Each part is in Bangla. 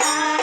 না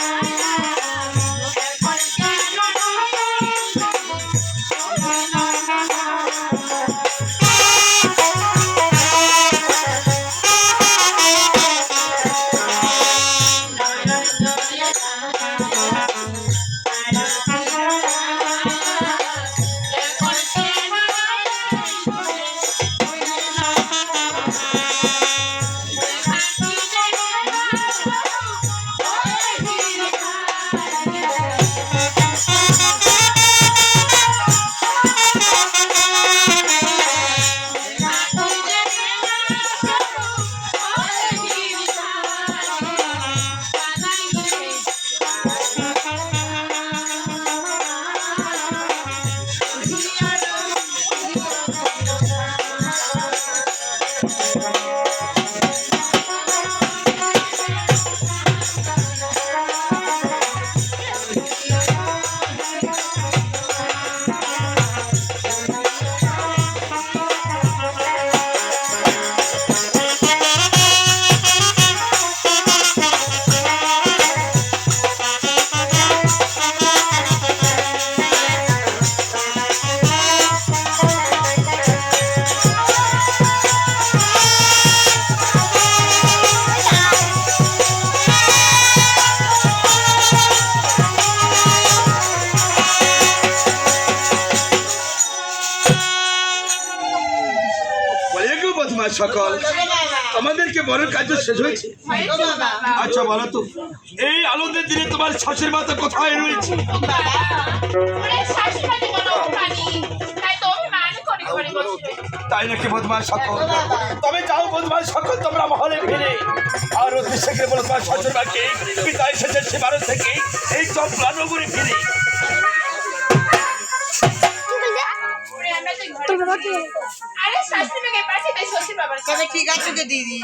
সকল। আমাদেরকে বড় কাজ শেষ হয়েছে। আচ্ছা বলো তো। এই আনন্দের দিনে তোমার শাশুড়ি মাতা কোথায় রয়েছে? তাই নাকি বদমাস সকল? তবে যাও বদমাস সকল, তোমরা মহলে ফিরে। আর অতি শীঘ্র বলো তোমার বাড়িতে পিতা এসেছে সে ভারত থেকে। এই চম্পলা নগরে ফিরে। তবে ঠিক আছে গো দিদি।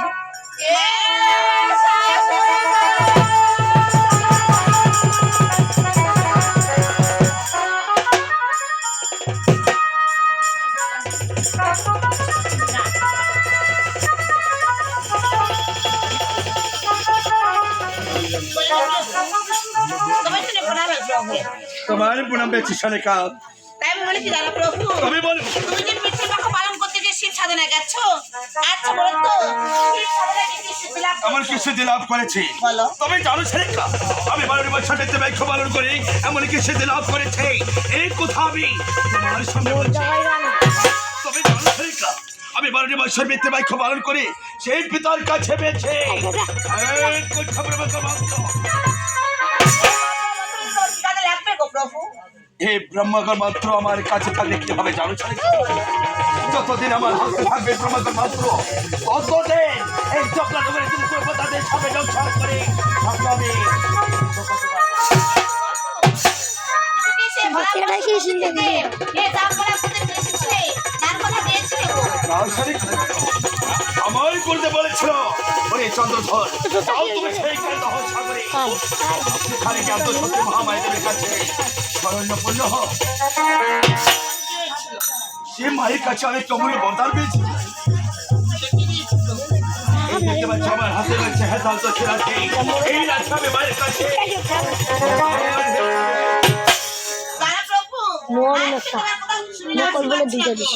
তোমার প্রণাম তোমার পেয়েছি সনেকা তাই আমি বলেছি দাদা প্রভু। তবে বলো তুমি যে সাধনা গেছো আচ্ছা বলো তো। আমার? কিছু লাভ করেছি। তবে জানো আমি বারো বছর ব্যাখ্য পালন করি এমন কিছু লাভ করেছে এই কথা আমি তোমার সামনে বলছি। তবে জানো আমি বারোটি বছর মিথ্যে বাক্য পালন করি সেই পিতার কাছে পেয়েছে। এই ব্রহ্মগর মাত্র আমার কাছে থাকলে কি হবে জানো যতদিন আমার হাতে থাকবে ব্রহ্মগর মাত্র ততদিন এই চক্রা নগরে তুমি করব তাদের সবে যোগ করে। থাকব আমি আমার করতে বলেছিল ওরে চন্দ্রধর তাও তুমি সেই দহন সাগরে। খালি জ্ঞাত সত্যি মহামায়ের কাছে। স্মরণপূর্ণ হোক। সে মায়ের কাছে আমি কমলে বরদান পেয়েছি। দেখতে পাচ্ছ আমার হাতে রয়েছে হ্যাঁ তাল তো ছেড়াতে এই রাখতে হবে মায়ের কাছে। দাদা প্রভু আজকে তোমার কথা শুনে না বলে দিতে দিতে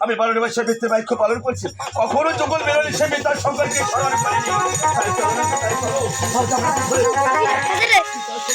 আমি বারোটি বছর ভিত্তি বাক্য পালন করছি কখনো যখন বেরোলে সে তার স্মরণ করিনি